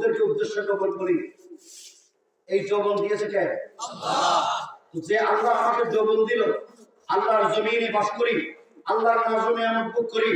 যুবকদেরকে উদ্দেশ্য করে করি। এই যৌবন দিয়েছে কে? যে আল্লাহ আমাকে যৌবন দিল আল্লাহর জমিনে বাস করি আল্লাহর নাজমে আমি ভোগ করি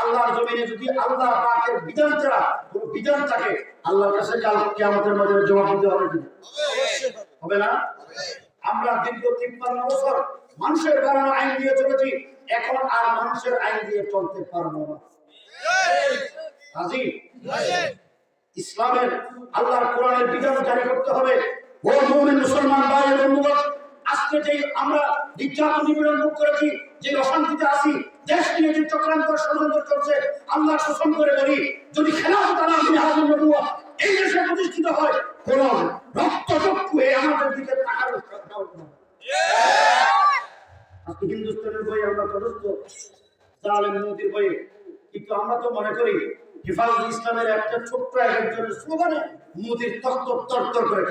আল্লাহর জমিনে যদি আল্লাহ পাকের বিধান ছাড়া কোন বিধান থাকে আল্লাহর কাছে কাল কিয়ামতের মাঝে জবাব দিতে হবে কিনা? হবে না? আমরা দীর্ঘ তিপ্পান্ন বছর মানুষের কারণে আইন দিয়ে চলেছি এখন আর মানুষের আইন দিয়ে চলতে পারব না। কাজী ইসলামের আল্লাহর কোরআনের বিধান জারি করতে হবে ও মুমিন মুসলমান ভাই এবং বন্ধুগণ আজকে যে আমরা নির্যাতন নিপীড়ন মুখ করেছি যে অশান্তিতে আছি দেশ নিয়ে যে চক্রান্ত ষড়যন্ত্র চলছে আল্লাহ শোষণ করে বলি যদি খেলাফত তারা মিহাজুল নবুয়া এই দেশে প্রতিষ্ঠিত হয় কোন রক্ত চক্ষু হয়ে আমাদের দিকে তাকার। আজকে হিন্দুস্তানের বই আমরা যথেষ্ট জালেম মোদির বই কিন্তু আমরা তো মনে করি ইসলামের একটা ছোট্ট একজনের স্লোগানে মোদির করে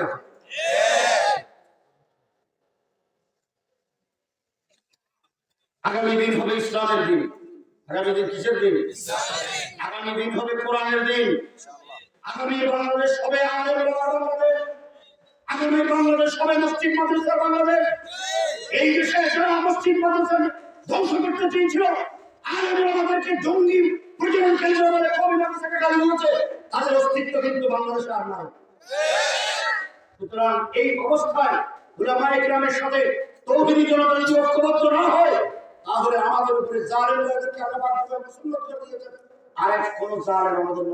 আগামী দিন হবে ইসলামের দিন। আগামী দিন কিসের দিন? আগামী দিন হবে কোরআনের দিন। আগামী বাংলাদেশ হবে বাংলাদেশ। আগামী বাংলাদেশ হবে মসজিদ মাদ্রাসা বাংলাদেশ। এই দেশে যারা মসজিদ মাদ্রাসা ধ্বংস করতে চেয়েছিল বলে কবি গালি দিয়েছে, তাদের অস্তিত্ব কিন্তু বাংলাদেশে আর নাই। সুতরাং এই অবস্থায় সাথে জনতা যদি ঐক্যবদ্ধ না হয়, তাহলে আমাদের উপরে আল্লাহ পাক করে দিয়েছেন আর এক কোন আমাদের?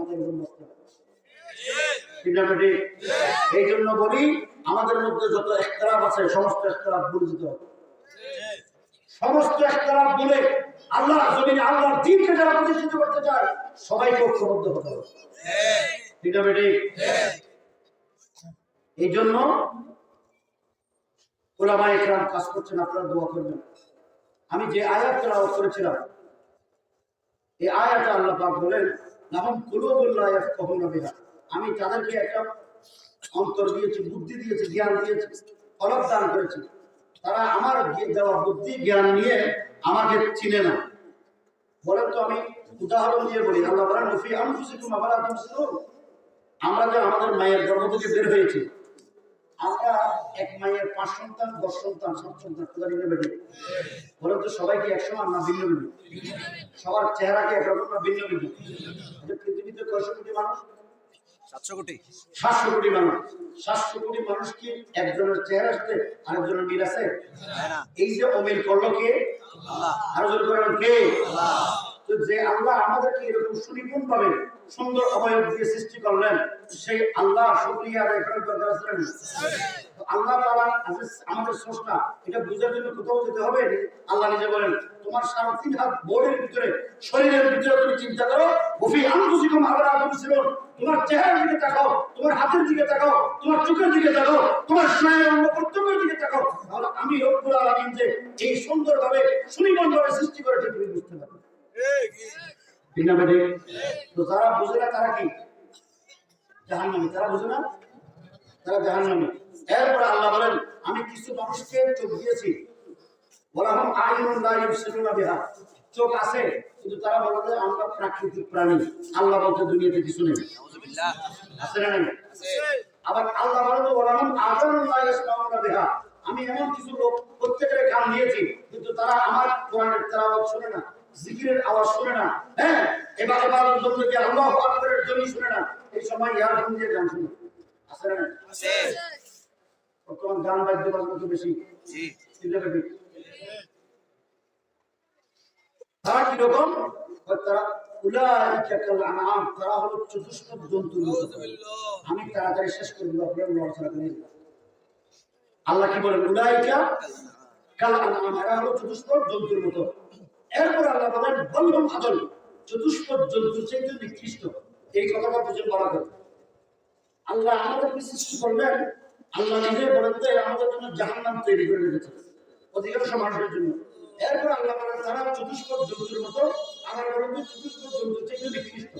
এই জন্য বলি, আমাদের মধ্যে যত একতলাপ আছে, সমস্ত একতলাপ ভুলে সমস্ত একতলাপ বলে আল্লাহ জমিনে আল্লাহর দিনকে যারা প্রতিষ্ঠিত করতে চায় সবাইকে ঐক্যবদ্ধ হতে হবে। ঠিক। না বেটি? এই জন্য ওলামা একরাম কাজ করছেন আপনারা দোয়া করবেন। আমি যে আয়াত তেলাওয়াত করেছিলাম এই আয়াতে আল্লাহ পাক বলেন লাহুম ইয়াফকাহুনা বিহা। আমি তাদেরকে একটা অন্তর দিয়েছি বুদ্ধি দিয়েছি জ্ঞান দিয়েছি ফলক দান করেছি। তারা আমার দেওয়া বুদ্ধি, জ্ঞান নিয়ে আমাকে চিনে না। বলেন তো আমি উদাহরণ দিয়ে বলি, আল্লাহ বলেন নফি আনফুসিকুম আফালা তুবসিরুন? আমরা যে আমাদের মায়ের গর্ভ থেকে বের হয়েছি, আমরা এক মায়ের পাঁচ সন্তান, দশ সন্তান, সাত সন্তান কোথায় নেবে বলেন তো সবাইকে এক সমান না ভিন্ন ভিন্ন? সবার চেহারা কি একরকম না ভিন্ন ভিন্ন? পৃথিবীতে কয়শো কোটি মানুষ? সাতশো কোটি? সাতশো কোটি মানুষ। সাতশো কোটি মানুষ কি একজনের চেহারা সাথে আরেকজনের মিল আছে? এই যে অমিল করল কে? আরও জন করেন কে? তো যে আল্লাহ আমাদেরকে এরকম সুনিপুণ ভাবে সুন্দর অবয়ব দিয়ে সৃষ্টি করলেন, সেই আল্লাহ শুক্রিয়া আদায় করার দরকার আছে না? তো আল্লাহ আজ- আমাদের স্রষ্টা, এটা বোঝার জন্য কোথাও যেতে হবে? আল্লাহ নিজে বলেন, তোমার সারা তিন হাত বোর্ডের ভিতরে, শরীরের ভিতরে তুমি চিন্তা করো, ওফি আনফুসিকুম আফালা তুবসিরুন তোমার চেহারার দিকে তাকাও তোমার হাতের দিকে তাকাও তোমার চোখের দিকে তাকাও তোমার স্নায়ু অঙ্গ প্রত্যঙ্গের দিকে তাকাও তাহলে আমি রব্বুল আলামিন যে এই সুন্দরভাবে সুনিপুণ ভাবে সৃষ্টি করেছে, তুমি বুঝতে পারবে। তো বুঝে না তারা কি? তারা বুঝে না? তারা এরপরে আল্লাহ বলেন, আমি কিছু মানুষকে চোখ দিয়েছি। চোখ আছে, কিন্তু তারা আমরা প্রাকৃতিক প্রাণী। আল্লাহ বলতে দুনিয়াতে কিছু নেই। আছে না নাই? আবার আল্লাহ বলা হম আযানুন লা ইয়াসমাউনা বিহা। আমি এমন কিছু লোক প্রত্যেকের কান দিয়েছি, কিন্তু তারা আমার কোরআনের তেলাওয়াত শুনে না। জিকিরের আওয়াজ শুনে না। হ্যাঁ এবার এবার জন্য কি আল্লাহু আকবারের জন্য শুনে না এই সময় ইয়ারফোন দিয়ে গান শুনে আছে না? বর্তমান গান বাদ্য বাজনা বেশি। জি। করবি? তারা কীরকম? তারা উলাইকা কাল আনআম তারা হলো চতুষ্পদ জন্তুর মতো আমি তাড়াতাড়ি শেষ করে দেবো আপনারা নড়াচড়া করে আল্লাহ কি বলেন? উলাইকা কাল আনআম এরা হলো চতুষ্পদ জন্তুর মতো। এরপর আল্লাহ বলেন বলহম আদল চতুষ্পদ জন্তুর চাইতে নিকৃষ্ট এই কথাটা বুঝে বলা করে আল্লাহ আমাদেরকে সৃষ্টি করলেন আল্লাহ নিজে বলেন যে আমাদের জন্য জাহান্নাম তৈরি করে রেখেছে। অধিকাংশ মানুষের জন্য। এরপর আল্লাহ বলেন তারা চতুষ্পদ জন্তুর মতো আমার বলেন চতুষ্পদ জন্তুর চাইতে নিকৃষ্ট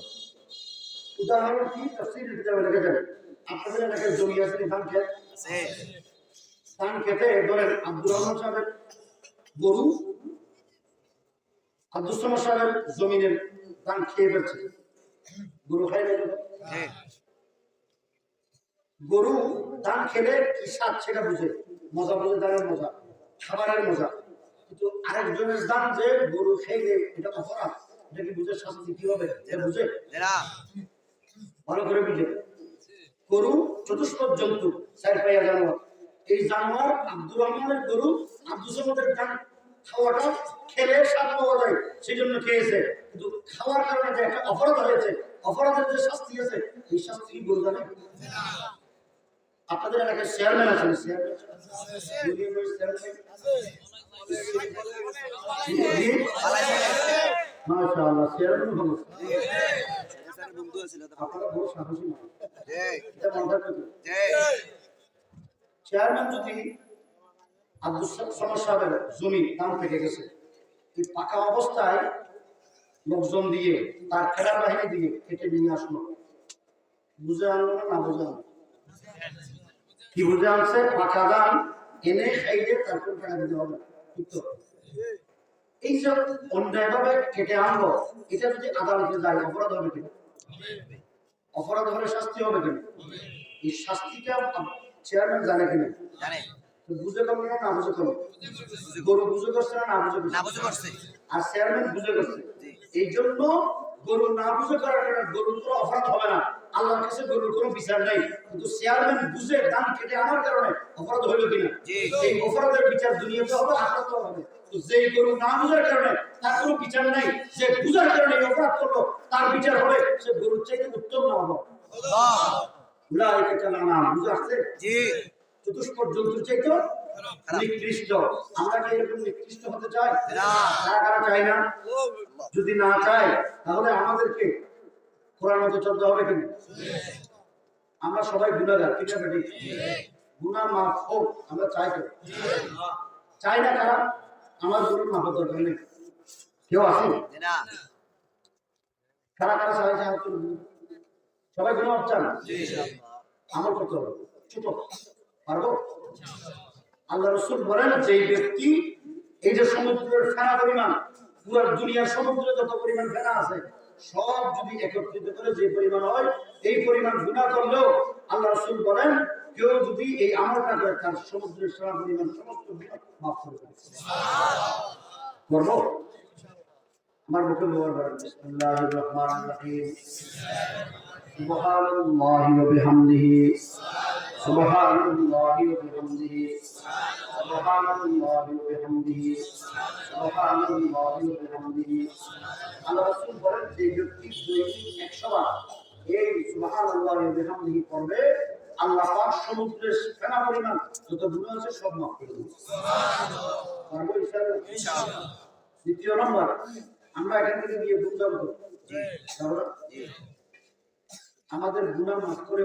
উদাহরণ কি? তফসিলের কিতাবে লেখা যাবে আপনাদের এলাকায় জমি আছে ধান খেত ধান খেতে ধরেন আব্দুর রহমান সাহেবের গরু আব্দুল সাহেবের জমিনের ধান খেয়ে ফেলছে। গরু খাই গরু ধান খেলে কি স্বাদ সেটা বুঝে। মজা বুঝে ধানের মজা খাবারের মজা। কিন্তু আরেকজনের দান যে গরু এটা অপরাধ এটা কি বুঝে শাস্তি কি হবে? এটা বুঝে? ভালো করে বুঝে। গরু চতুষ্পদ জন্তু চার পাইয়া জানোয়ার। এই জানোয়ার আব্দুর রহমানের গরু আব্দুল সামদের গান খাওয়াটা খেলে স্বাদ পাওয়া যায় সেই জন্য খেয়েছে। কিন্তু খাওয়ার কারণে যে একটা অপরাধ হয়েছে অপরাধের যে শাস্তি আছে এই শাস্তি গরু জানে আপনাদের এলাকায় চেয়ারম্যান আছেন মাশাআল্লাহ ভালো আপনারা সাহসী মানুষ। চেয়ারম্যান যদি আব্দুল সমর সাহেবের জমি দাম থেকে গেছে। পাকা অবস্থায় লোকজন দিয়ে, তার খেলার বাহিনী দিয়ে কেটে নিয়ে আসলো। বুঝে আনলো না বুঝে আনলো? কি বুঝে আনছে? পাকা দাম এনে খাইলে তারপর টাকা দিতে হবে। এই যে অন্যায়ভাবে কেটে আনলো। এটা যদি আদালতে যায়, অপরাধ হবে কিনা? অপরাধ হলে শাস্তি হবে কিনা? এই শাস্তিটা চেয়ারম্যান জানে কিনা? জানে। বুঝে করল না না বুঝে করল গরু বুঝে করছে না না বুঝে করছে? না বুঝে করছে। আর চেয়ারম্যান বুঝে করছে। এই জন্য গরু না বুঝে করার কারণে গরুর কোনো অপরাধ হবে না। আল্লাহর কাছে গরুর কোনো বিচার নেই। কিন্তু চেয়ারম্যান বুঝে দাম কেটে আনার কারণে অপরাধ হইল কিনা? এই অপরাধের বিচার দুনিয়াতে হবে আখরাতে হবে। তো গরু না বুঝার কারণে তার কোনো বিচার নাই যে বুঝার কারণে এই অপরাধ করল তার বিচার হবে সে গরুর চাইতে উত্তম না হবে উলাইকা কাল বুঝে আসছে? জি। চতুষ্পদ জন্তুর চাইতেও নিকৃষ্ট। আমরা কি এরকম নিকৃষ্ট হতে চাই? কারা কারা চাই না? যদি না চাই তাহলে আমাদেরকে কোরআন মতো চলতে হবে কিন্তু আমরা সবাই গুণাগার ঠিক আছে গুণা মাফ হোক আমরা চাই তো। চাই না কারা? আমার গুণের মাফের দরকার নেই। কেউ আছে? কারা কারা চাই চাই সবাই গুণা মাফ চান করতে হবে ছোট। পারব? আল্লাহ রসুল বলেন যে ব্যক্তি এই যে সমুদ্রের ফেনা পরিমাণ, পুরো দুনিয়ার সমুদ্রে যত পরিমাণ ফেনা আছে, সব যদি একত্রিত করে যে পরিমাণ হয়, এই পরিমাণ গুণা করলেও আল্লাহ রসুল বলেন, কেউ যদি এই আমলটা করে, তার সমুদ্রের ফেনা পরিমাণ সমস্ত মাফ করে দেবে। করব? আমার মুখে বলার বলেন বিসমিল্লাহির রহমানির রহিম। সুবহানাল্লাহি ওয়া বিহামদিহি। সুবহানাল্লাহি বিহামদিহি সুবহানাল্লাহি ওয়া বিহামদিহি সুবহানাল্লাহি ওয়া বিহামদিহি। আল্লাহ রাসূল বলেন যে ব্যক্তি দৈনিক 100 বার এই সুবহানাল্লাহি ওয়া বিহামদিহি পড়বে আল্লাহ পাক সমুদ্রের ফেনা পরিমাণ যত গুনাহ আছে সব মাফ করে দেবে। পারব ইনশাআল্লাহ দ্বিতীয় নম্বর আমরা এখান থেকে গিয়ে বুঝতে পারব আমাদের গুনাহ মাফ করে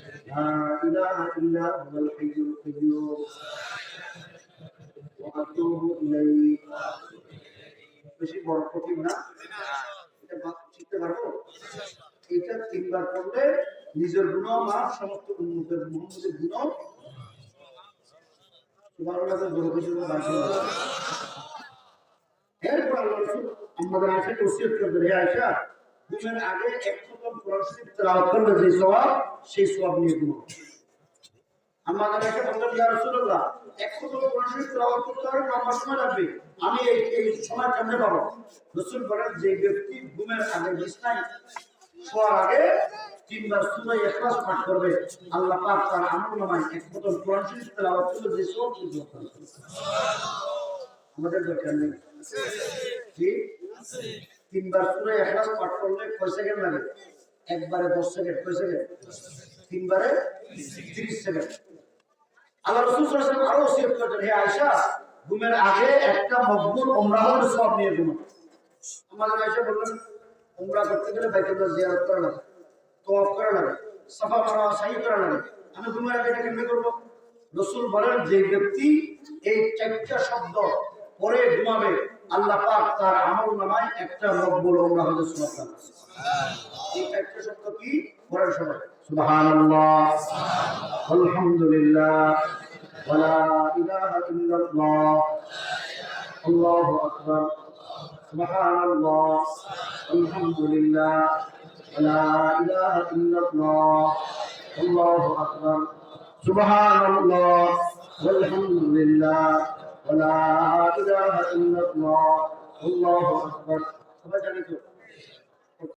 لا إله إلا هو الحي القيوم وأتوب إليه বেশি বড় কঠিন না এটা মা- শিখতে পারবো এটা তিনবার করলে নিজের গুণ মাফ সমস্ত উন্মতের মোহাম্মদের গুণ সুবহানাল্লাহ জোরে জোরে বাঁচিয়ে দেবে। এরপর আল্লাহ রাসূল আমাদের আয়সাকে ওসিয়ত করবেন হে আয়সা ঘুমের আগে এক খতম কোরআন শরীফ তেলাওয়াত করবে যে সওয়াব সেই সওয়াব নিয়ে ঘুমাও। আমাদের আয়সা বললেন ইয়া রাসূলুল্লাহ এক খতম কোরআন শরীফ তেলাওয়াত করতে হবে লম্বা সময় লাগবে। আমি এই এই সময় কেমনে পাবো? রাসূল বলেন যে ব্যক্তি ঘুমের আগে বিছনায় শোয়ার আগে তিনবার সূরা ইখলাস পাঠ করবে। আল্লাহ পাক তার আমলনামায় এক খতম কোরআন শরীফ তেলাওয়াত করলে যে সওয়াব পেয়ে যাবে। আমাদের দরকার নেই। জি তিনবার সুরে এখলাস পাঠ করলে কয় সেকেন্ড লাগে? একবারে দশ সেকেন্ড কয় সেকেন্ড তিনবারে তিরিশ সেকেন্ড আল্লাহ রসুল ওয়াসাল্লাম আরও ওসিয়ত করেছেন হে ঘুমের আগে একটা মকবুল ওমরাহের সওয়াব নিয়ে ঘুমো। আয়েশা বললেন ওমরা করতে গেলে বাইতুল্লাহ জিয়ারত করা লাগে, তওয়াফ করা লাগে, সাফা সাই করা লাগে। আমি ঘুমের আগে এটা কেমনে করব? রসুল বলেন, যে ব্যক্তি এই চারটা শব্দ পরে ঘুমাবে। আল্লাহ পাক তার আমল নামায় একটা মকবুল ওমরা হতে শোনাতাম এই একটা শব্দ কি? পরে সবাই সুবহানাল্লাহ। আলহামদুলিল্লাহ। ওয়ালা ইলাহা ইল্লাল্লাহ। আল্লাহু আকবার। সুবহানাল্লাহ। আলহামদুলিল্লাহ। ওয়ালা ইলাহা ইল্লাল্লাহ। আল্লাহু আকবার। সুবহানাল্লাহ। ওয়ালা ইল্লাল্লাহ আল্লাহু আকবার সবাই জানি তো